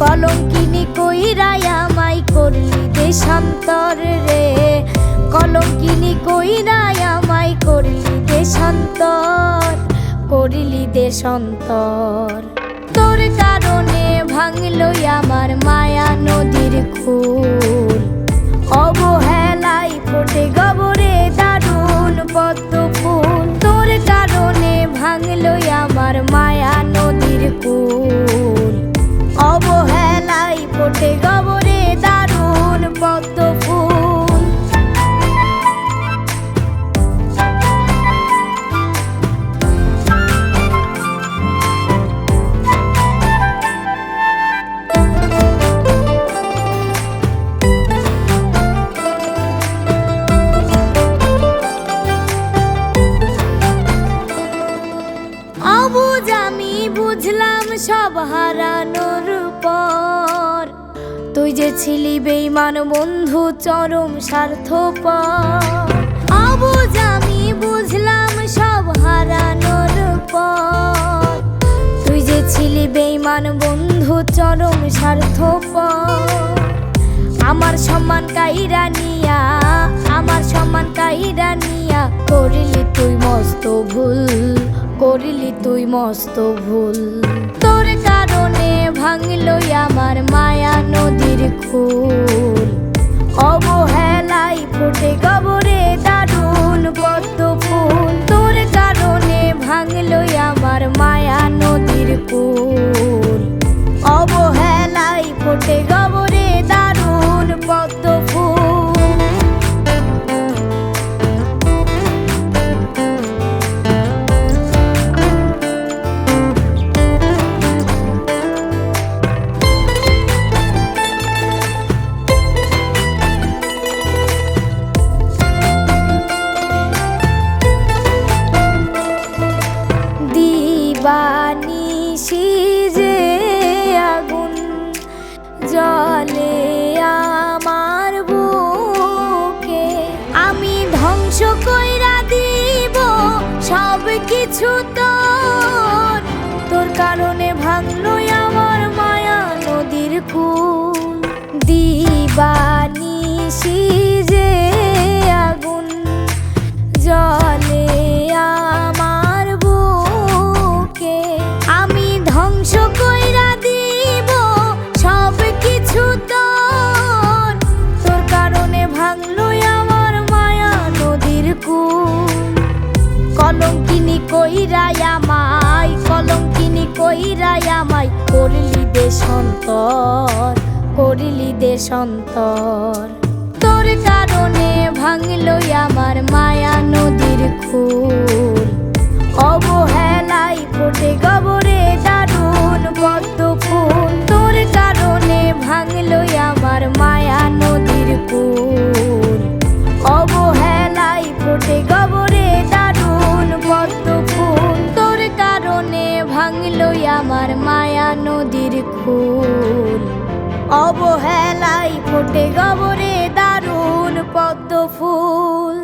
কলঙ্কিনী কইরাই আমায় করলি দেশান্তর রে। কলঙ্কিনী কইরাই আমায় করলি দেশান্তর করলি দেশান্তর। তোর কারণে ভাঙলো আমার মায়া নদীর খুল অবহেলায় ফোটে গবরে দারুণ পদ্ম ফুল। তোর কারণে ভাঙলো আমার মায়া নদীর কুল গবরে দারুণ পদ্ম ফুল অবুঝ আমি বুঝলাম সব হারানোর পর। তুই যে ছিলি বেইমান বন্ধু, চরম স্বার্থপর। অবুঝ আমি বুঝলাম সব হারানোর পর। তুই যে ছিলি বেইমান বন্ধু, চরম স্বার্থপর। আমার সম্মান কাইরা নিয়া, আমার সম্মান কাইরা নিয়া করিলি তুই মস্ত ভুল, করিলি তুই মস্ত ভুল। তোর কারণে ভাঙলো আমার মায়া কইরাই আমায়, কলঙ্কিনী কইরাই আমায়, করলি দেশান্তর করলি দেশান্তর তোর কারণে ভাঙল আমার মায়া নদীর খুল অবহেলায় ফোটে মায়া নদীর খুল। অবহেলায় ফোটে গবরে দারুণ পদ্ম ফুল